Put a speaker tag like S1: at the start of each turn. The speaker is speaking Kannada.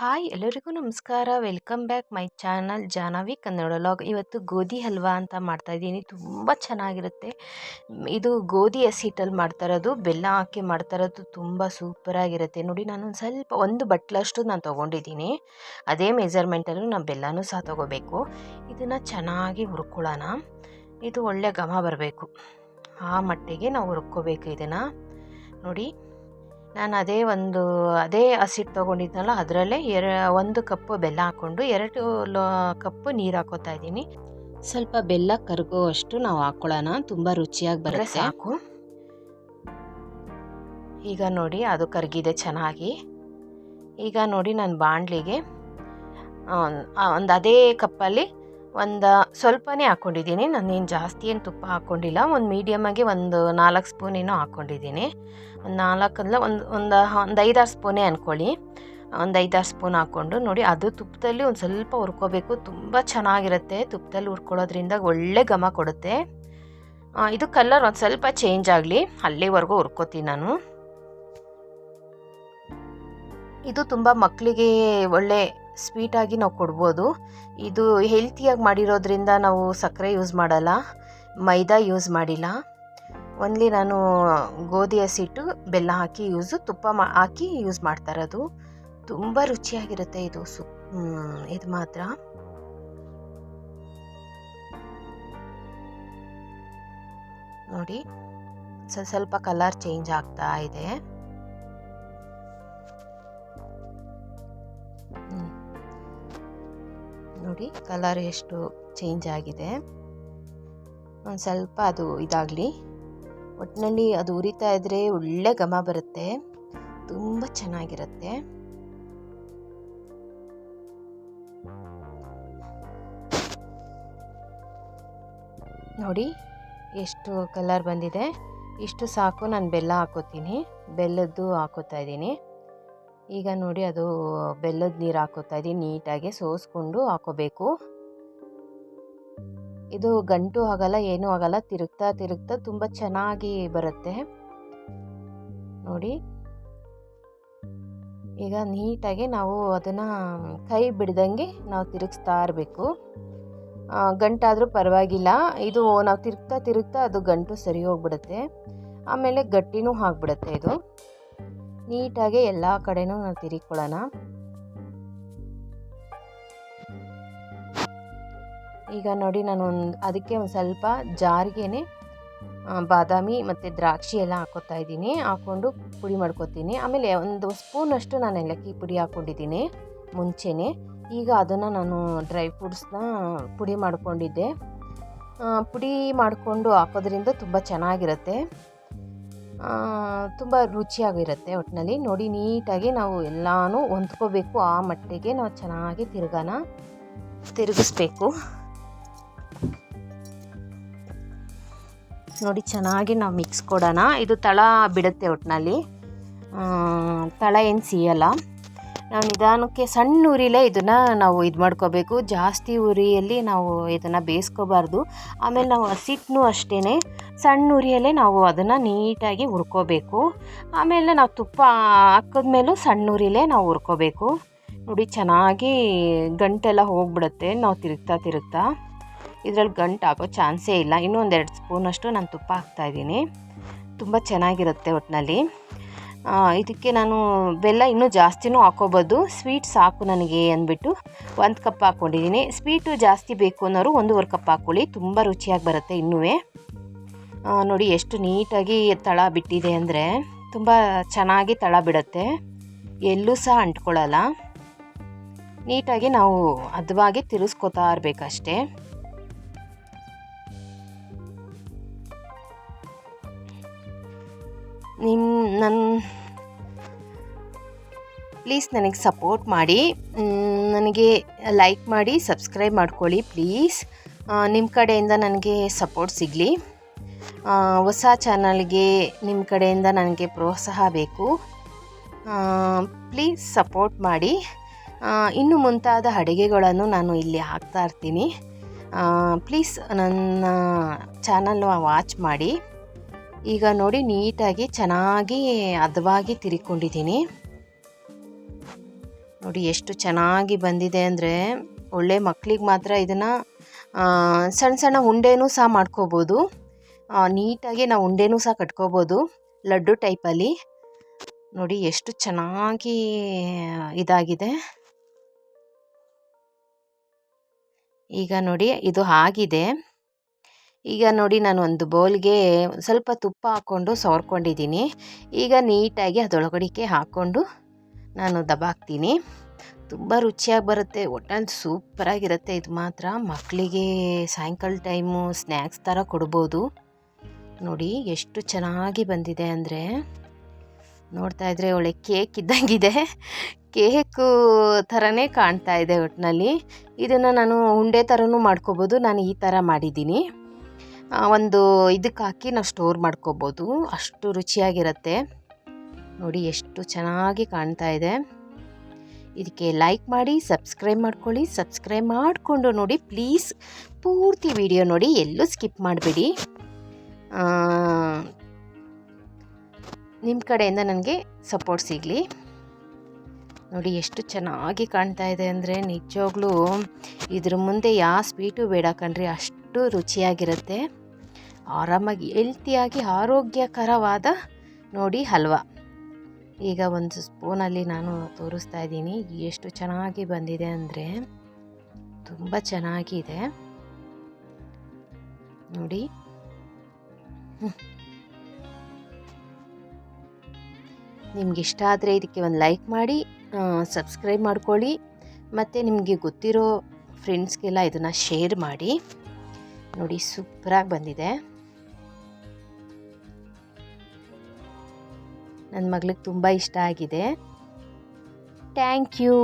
S1: ಹಾಯ್ ಎಲ್ಲರಿಗೂ ನಮಸ್ಕಾರ. Welcome back my channel Janavi Kannada vlog ಇವತ್ತು ಗೋಧಿ ಹಲ್ವಾ ಅಂತ ಮಾಡ್ತಾ ಇದ್ದೀನಿ. ತುಂಬ ಚೆನ್ನಾಗಿರುತ್ತೆ. ಇದು ಗೋಧಿ ಹಸಿಟ್ಟಲ್ಲಿ ಮಾಡ್ತಾ ಇರೋದು, ಬೆಲ್ಲ ಹಾಕಿ ಮಾಡ್ತಾ ಇರೋದು ತುಂಬ ಸೂಪರಾಗಿರುತ್ತೆ. ನೋಡಿ, ನಾನು ಸ್ವಲ್ಪ ಒಂದು ಬಟ್ಲಷ್ಟು ನಾನು ತೊಗೊಂಡಿದ್ದೀನಿ. ಅದೇ ಮೆಜರ್ಮೆಂಟಲ್ಲೂ ನಾನು ಬೆಲ್ಲನೂ ಸಹ ತೊಗೋಬೇಕು. ಇದನ್ನು ಚೆನ್ನಾಗಿ ಹುರ್ಕೊಳ್ಳೋಣ. ಇದು ಒಳ್ಳೆ ಘಮ ಬರಬೇಕು. ಆ ಮಟ್ಟಿಗೆ ನಾವು ಹುರ್ಕೋಬೇಕು ಇದನ್ನು. ನೋಡಿ ನಾನು ಅದೇ ಒಂದು ಅದೇ ಹಸಿಟ್ಟು ತೊಗೊಂಡಿದ್ನಲ್ಲ ಅದರಲ್ಲೇ ಎರ ಒಂದು ಕಪ್ಪು ಬೆಲ್ಲ ಹಾಕ್ಕೊಂಡು ಎರಡು ಲೋ ಕಪ್ಪು ನೀರು ಹಾಕೋತಾ ಇದ್ದೀನಿ. ಸ್ವಲ್ಪ ಬೆಲ್ಲ ಕರಗೋ ಅಷ್ಟು ನಾವು ಹಾಕ್ಕೊಳ್ಳೋಣ ತುಂಬ ರುಚಿಯಾಗಿ ಬರುತ್ತೆ. ಸಾಕು. ಈಗ ನೋಡಿ ಅದು ಕರಗಿದೆ ಚೆನ್ನಾಗಿ. ಈಗ ನೋಡಿ ನಾನು ಬಾಣಲಿಗೆ ಒಂದು ಅದೇ ಕಪ್ಪಲ್ಲಿ ಒಂದು ಸ್ವಲ್ಪನೇ ಹಾಕ್ಕೊಂಡಿದ್ದೀನಿ ನಾನೇನು ಜಾಸ್ತಿ ಏನು ತುಪ್ಪ ಹಾಕ್ಕೊಂಡಿಲ್ಲ ಒಂದು ಮೀಡಿಯಮಾಗಿ ಒಂದು ನಾಲ್ಕು ಸ್ಪೂನ್ ಏನೋ ಹಾಕ್ಕೊಂಡಿದ್ದೀನಿ ಒಂದು ನಾಲ್ಕಲ್ಲ ಒಂದು ಒಂದು ಒಂದು ಐದಾರು ಸ್ಪೂನೇ ಅಂದ್ಕೊಳ್ಳಿ ಒಂದು ಐದಾರು ಸ್ಪೂನ್ ಹಾಕ್ಕೊಂಡು ನೋಡಿ, ಅದು ತುಪ್ಪದಲ್ಲಿ ಒಂದು ಸ್ವಲ್ಪ ಹುರ್ಕೋಬೇಕು. ತುಂಬ ಚೆನ್ನಾಗಿರುತ್ತೆ. ತುಪ್ಪದಲ್ಲಿ ಹುರ್ಕೊಳ್ಳೋದ್ರಿಂದ ಒಳ್ಳೆ ಘಮ ಕೊಡುತ್ತೆ. ಇದು ಕಲರ್ ಒಂದು ಸ್ವಲ್ಪ ಚೇಂಜ್ ಆಗಲಿ. ಅಲ್ಲಿವರೆಗೂ ಹುರ್ಕೋತೀನಿ ನಾನು. ಇದು ತುಂಬ ಮಕ್ಕಳಿಗೆ ಒಳ್ಳೆ ಸ್ವೀಟಾಗಿ ನಾವು ಕೊಡ್ಬೋದು. ಇದು ಹೆಲ್ತಿಯಾಗಿ ಮಾಡಿರೋದ್ರಿಂದ ನಾವು ಸಕ್ಕರೆ ಯೂಸ್ ಮಾಡಲ್ಲ, ಮೈದಾ ಯೂಸ್ ಮಾಡಿಲ್ಲ. ಒನ್ಲಿ ನಾನು ಗೋಧಿ ಹಸಿಟ್ಟು ಬೆಲ್ಲ ಹಾಕಿ ಯೂಸು ತುಪ್ಪ ಮಾ, ಹಾಕಿ ಯೂಸ್ ಮಾಡ್ತಾ ಇರೋದು. ತುಂಬ ರುಚಿಯಾಗಿರುತ್ತೆ ಇದು ಸು ಇದು ಮಾತ್ರ. ನೋಡಿ ಸ್ವಲ್ಪ ಸ್ವಲ್ಪ ಕಲರ್ ಚೇಂಜ್ ಆಗ್ತಾ ಇದೆ. ನೋಡಿ ಕಲರ್ ಎಷ್ಟು ಚೇಂಜ್ ಆಗಿದೆ. ಒಂದು ಸ್ವಲ್ಪ ಅದು ಇದಾಗಲಿ. ಒಟ್ಟಿನಲ್ಲಿ ಅದು ಉರಿತಾ ಇದ್ರೆ ಒಳ್ಳೆ ಘಮ ಬರುತ್ತೆ. ತುಂಬ ಚೆನ್ನಾಗಿರುತ್ತೆ. ನೋಡಿ ಎಷ್ಟು ಕಲರ್ ಬಂದಿದೆ. ಇಷ್ಟು ಸಾಕು, ನಾನು ಬೆಲ್ಲ ಹಾಕೋತೀನಿ. ಬೆಲ್ಲದ್ದು ಹಾಕೋತಾ ಇದ್ದೀನಿ. ಈಗ ನೋಡಿ ಅದು ಬೆಲ್ಲದ ನೀರು ಹಾಕೋತಾ ಇದೀನಿ, ನೀಟಾಗಿ ಸೋಸ್ಕೊಂಡು ಹಾಕೋಬೇಕು. ಇದು ಗಂಟು ಆಗಲ್ಲ, ಏನೂ ಆಗಲ್ಲ, ತಿರುಗ್ತಾ ತಿರುಗ್ತಾ ತುಂಬ ಚೆನ್ನಾಗಿ ಬರುತ್ತೆ. ನೋಡಿ. ಈಗ ನೀಟಾಗಿ ನಾವು ಅದನ್ನು ಕೈ ಬಿಡ್ದಂಗೆ ನಾವು ತಿರುಗಿಸ್ತಾ ಇರಬೇಕು. ಗಂಟಾದರೂ ಪರವಾಗಿಲ್ಲ. ಇದು ನಾವು ತಿರುಗ್ತಾ ತಿರುಗ್ತಾ ಅದು ಗಂಟು ಸರಿ ಹೋಗ್ಬಿಡುತ್ತೆ. ಆಮೇಲೆ ಗಟ್ಟಿನೂ ಆಗಿಬಿಡುತ್ತೆ ಇದು. ನೀಟಾಗಿ ಎಲ್ಲ ಕಡೆನೂ ನಾವು ತಿರುಗಿಕೊಳ್ಳೋಣ ಈಗ ನೋಡಿ ನಾನು ಒಂದು, ಅದಕ್ಕೆ ಒಂದು ಸ್ವಲ್ಪ ಜಾರಿಗೆನೆ ಬಾದಾಮಿ ಮತ್ತು ದ್ರಾಕ್ಷಿ ಎಲ್ಲ ಹಾಕೋತಾ ಇದ್ದೀನಿ. ಹಾಕ್ಕೊಂಡು ಪುಡಿ ಮಾಡ್ಕೊತೀನಿ. ಆಮೇಲೆ ಒಂದು ಸ್ಪೂನಷ್ಟು ನಾನು ಏಲಕ್ಕಿ ಪುಡಿ ಹಾಕ್ಕೊಂಡಿದ್ದೀನಿ ಮುಂಚೆನೇ. ಈಗ ಅದನ್ನು ನಾನು ಡ್ರೈ ಫ್ರೂಟ್ಸ್ನ ಪುಡಿ ಮಾಡಿಕೊಂಡಿದ್ದೆ. ಪುಡಿ ಮಾಡಿಕೊಂಡು ಹಾಕೋದ್ರಿಂದ ತುಂಬ ಚೆನ್ನಾಗಿರುತ್ತೆ. ತುಂಬ ರುಚಿಯಾಗಿರುತ್ತೆ ಒಟ್ಟಿನಲ್ಲಿ ನೋಡಿ, ನೀಟಾಗಿ ನಾವು ಎಲ್ಲನೂ ಹೊಂದ್ಕೋಬೇಕು. ಆ ಮಟ್ಟಿಗೆ ನಾವು ಚೆನ್ನಾಗಿ ತಿರ್ಗಾನ ತಿರುಗಿಸ್ಬೇಕು. ನೋಡಿ, ಚೆನ್ನಾಗಿ ನಾವು ಮಿಕ್ಸ್ ಕೊಡೋಣ. ಇದು ತಳ ಬಿಡುತ್ತೆ ಒಟ್ಟಿನಲ್ಲಿ ತಳ ಏನು ಸಿಯಲ್ಲ. ನಾವು ನಿಧಾನಕ್ಕೆ ಸಣ್ಣ ಉರಿಲೇ ಇದನ್ನು ನಾವು ಇದು ಮಾಡ್ಕೋಬೇಕು. ಜಾಸ್ತಿ ಉರಿಯಲ್ಲಿ ನಾವು ಇದನ್ನು ಬೇಯಿಸ್ಕೋಬಾರ್ದು. ಆಮೇಲೆ ನಾವು ಹಸಿಟ್ಟನ್ನು ಅಷ್ಟೇ ಸಣ್ಣ ಉರಿಯಲ್ಲೇ ನಾವು ಅದನ್ನು ನೀಟಾಗಿ ಹುರ್ಕೋಬೇಕು. ಆಮೇಲೆ ನಾವು ತುಪ್ಪ ಹಾಕಿದ್ಮೇಲೂ ಸಣ್ಣ ಉರಿಲೇ ನಾವು ಹುರ್ಕೋಬೇಕು. ನೋಡಿ ಚೆನ್ನಾಗಿ ಗಂಟೆಲ್ಲ ಹೋಗ್ಬಿಡುತ್ತೆ. ನಾವು ತಿರುಗ್ತಾ ತಿರುಗ್ತಾ. ಇದರಲ್ಲಿ ಗಂಟು ಆಗೋ ಚಾನ್ಸೇ ಇಲ್ಲ. ಇನ್ನೂ ಒಂದೆರಡು ಸ್ಪೂನಷ್ಟು ನಾನು ತುಪ್ಪ ಹಾಕ್ತಾಯಿದ್ದೀನಿ ತುಂಬ ಚೆನ್ನಾಗಿರುತ್ತೆ ಒಟ್ಟಿನಲ್ಲಿ ಇದಕ್ಕೆ ನಾನು ಬೆಲ್ಲ ಇನ್ನೂ ಜಾಸ್ತಿನೂ ಹಾಕೋಬೋದು. ಸ್ವೀಟ್ ಸಾಕು ನನಗೆ ಅಂದ್ಬಿಟ್ಟು ಒಂದು ಕಪ್ ಹಾಕ್ಕೊಂಡಿದ್ದೀನಿ ಸ್ವೀಟು ಜಾಸ್ತಿ ಬೇಕು ಅನ್ನೋರು ಒಂದೂವರೆ ಕಪ್ ಹಾಕ್ಕೊಳ್ಳಿ ತುಂಬ ರುಚಿಯಾಗಿ ಬರುತ್ತೆ ಇನ್ನೂ. ನೋಡಿ ಎಷ್ಟು ನೀಟಾಗಿ ತಳ ಬಿಟ್ಟಿದೆ ಅಂದರೆ ತುಂಬ ಚೆನ್ನಾಗಿ ತಳ ಬಿಡುತ್ತೆ. ಎಲ್ಲೂ ಸಹ ಅಂಟ್ಕೊಳ್ಳಲ್ಲ. ನೀಟಾಗಿ ನಾವು ಹದವಾಗಿ ತಿರುಗಿಸ್ಕೊತಾ ಇರಬೇಕಷ್ಟೇ. ನಿಮ್ಮ ನನ್ನ ಪ್ಲೀಸ್ ನನಗೆ ಸಪೋರ್ಟ್ ಮಾಡಿ. ನನಗೆ ಲೈಕ್ ಮಾಡಿ ಸಬ್ಸ್ಕ್ರೈಬ್ ಮಾಡ್ಕೊಳ್ಳಿ ಪ್ಲೀಸ್ ನಿಮ್ಮ ಕಡೆಯಿಂದ ನನಗೆ ಸಪೋರ್ಟ್ ಸಿಗಲಿ. ಹೊಸ ಚಾನಲ್ಗೆ ನಿಮ್ಮ ಕಡೆಯಿಂದ ನನಗೆ ಪ್ರೋತ್ಸಾಹ ಬೇಕು. ಪ್ಲೀಸ್ ಸಪೋರ್ಟ್ ಮಾಡಿ. ಇನ್ನು ಮುಂತಾದ ಅಡುಗೆಗಳನ್ನು ನಾನು ಇಲ್ಲಿ ಹಾಕ್ತಾ ಇರ್ತೀನಿ. ಪ್ಲೀಸ್ ನನ್ನ ಚಾನಲ್ನ ವಾಚ್ ಮಾಡಿ. ಈಗ ನೋಡಿ ನೀಟಾಗಿ, ಚೆನ್ನಾಗಿ ಹದವಾಗಿ ತಿರುಕೊಂಡಿದ್ದೀನಿ. ನೋಡಿ ಎಷ್ಟು ಚೆನ್ನಾಗಿ ಬಂದಿದೆ ಅಂದರೆ ಒಳ್ಳೆ ಮಕ್ಕಳಿಗೆ ಮಾತ್ರ ಇದನ್ನು ಸಣ್ಣ ಸಣ್ಣ ಉಂಡೆನೂ ಸಹ ಮಾಡ್ಕೋಬೋದು. ನೀಟಾಗಿ ನಾವು ಉಂಡೆನೂ ಸಹ ಕಟ್ಕೋಬೋದು, ಲಡ್ಡು ಟೈಪಲ್ಲಿ ನೋಡಿ ಎಷ್ಟು ಚೆನ್ನಾಗಿ ಇದಾಗಿದೆ. ಈಗ ನೋಡಿ ಇದು ಆಗಿದೆ. ಈಗ ನೋಡಿ ನಾನು ಒಂದು ಬೌಲ್ಗೆ ಸ್ವಲ್ಪ ತುಪ್ಪ ಹಾಕ್ಕೊಂಡು ಸವರ್ಕೊಂಡಿದ್ದೀನಿ. ಈಗ ನೀಟಾಗಿ ಅದೊಳಗಡಿಕೆ ಹಾಕ್ಕೊಂಡು ನಾನು ದಬಾಕ್ತೀನಿ. ತುಂಬ ರುಚಿಯಾಗಿ ಬರುತ್ತೆ, ಒಟ್ಟಲ್ಲಿ ಸೂಪರಾಗಿರುತ್ತೆ. ಇದು ಮಾತ್ರ ಮಕ್ಕಳಿಗೆ ಸಾಯಂಕಾಲ ಟೈಮು ಸ್ನ್ಯಾಕ್ಸ್ ಥರ ಕೊಡ್ಬೋದು. ನೋಡಿ ಎಷ್ಟು ಚೆನ್ನಾಗಿ ಬಂದಿದೆ ಅಂದರೆ ನೋಡ್ತಾ ಇದ್ರೆ ಒಳ್ಳೆ ಕೇಕ್ ಇದ್ದಂಗಿದೆ. ಕೇಕು ಥರನೇ ಕಾಣ್ತಾ ಇದೆ ಒಟ್ಟಿನಲ್ಲಿ ಇದನ್ನು ನಾನು ಉಂಡೆ ಥರನೂ ಮಾಡ್ಕೋಬೋದು. ನಾನು ಈ ಥರ ಮಾಡಿದ್ದೀನಿ. ಒಂದು ಇದಕ್ಕೆ ಹಾಕಿ ನಾವು ಸ್ಟೋರ್ ಮಾಡ್ಕೋಬೋದು. ಅಷ್ಟು ರುಚಿಯಾಗಿರುತ್ತೆ. ನೋಡಿ ಎಷ್ಟು ಚೆನ್ನಾಗಿ ಕಾಣ್ತಾ ಇದೆ. ಇದಕ್ಕೆ ಲೈಕ್ ಮಾಡಿ ಸಬ್ಸ್ಕ್ರೈಬ್ ಮಾಡ್ಕೊಳ್ಳಿ. ಸಬ್ಸ್ಕ್ರೈಬ್ ಮಾಡಿಕೊಂಡು ನೋಡಿ ಪ್ಲೀಸ್ ಪೂರ್ತಿ ವಿಡಿಯೋ ನೋಡಿ, ಎಲ್ಲೂ ಸ್ಕಿಪ್ ಮಾಡಬೇಡಿ. ನಿಮ್ಮ ಕಡೆಯಿಂದ ನನಗೆ ಸಪೋರ್ಟ್ ಸಿಗಲಿ. ನೋಡಿ ಎಷ್ಟು ಚೆನ್ನಾಗಿ ಕಾಣ್ತಾ ಇದೆ ಅಂದರೆ ನಿಜವಾಗ್ಲೂ ಇದ್ರ ಮುಂದೆ ಯಾವ ಸ್ವೀಟು ಬೇಡ ಕಣ್ರಿ, ಅಷ್ಟು ರುಚಿಯಾಗಿರುತ್ತೆ. ಆರಾಮಾಗಿ ಹೆಲ್ತಿಯಾಗಿ ಆರೋಗ್ಯಕರವಾದ ನೋಡಿ ಹಲ್ವಾ. ಈಗ ಒಂದು ಸ್ಪೂನಲ್ಲಿ ನಾನು ತೋರಿಸ್ತಾ ಇದ್ದೀನಿ, ಎಷ್ಟು ಚೆನ್ನಾಗಿ ಬಂದಿದೆ ಅಂದರೆ ತುಂಬ ಚೆನ್ನಾಗಿದೆ. ನೋಡಿ. ನಿಮ್ಗೆ ಇಷ್ಟ ಆದರೆ ಇದಕ್ಕೆ ಒಂದು ಲೈಕ್ ಮಾಡಿ ಸಬ್ಸ್ಕ್ರೈಬ್ ಮಾಡ್ಕೊಳ್ಳಿ. ಮತ್ತು ನಿಮಗೆ ಗೊತ್ತಿರೋ ಫ್ರೆಂಡ್ಸ್ಗೆಲ್ಲ ಇದನ್ನು ಶೇರ್ ಮಾಡಿ. ನೋಡಿ ಸೂಪರಾಗಿ ಬಂದಿದೆ. ನನ್ನ ಮಗಳಿಗೆ ತುಂಬ ಇಷ್ಟ ಆಗಿದೆ. Thank you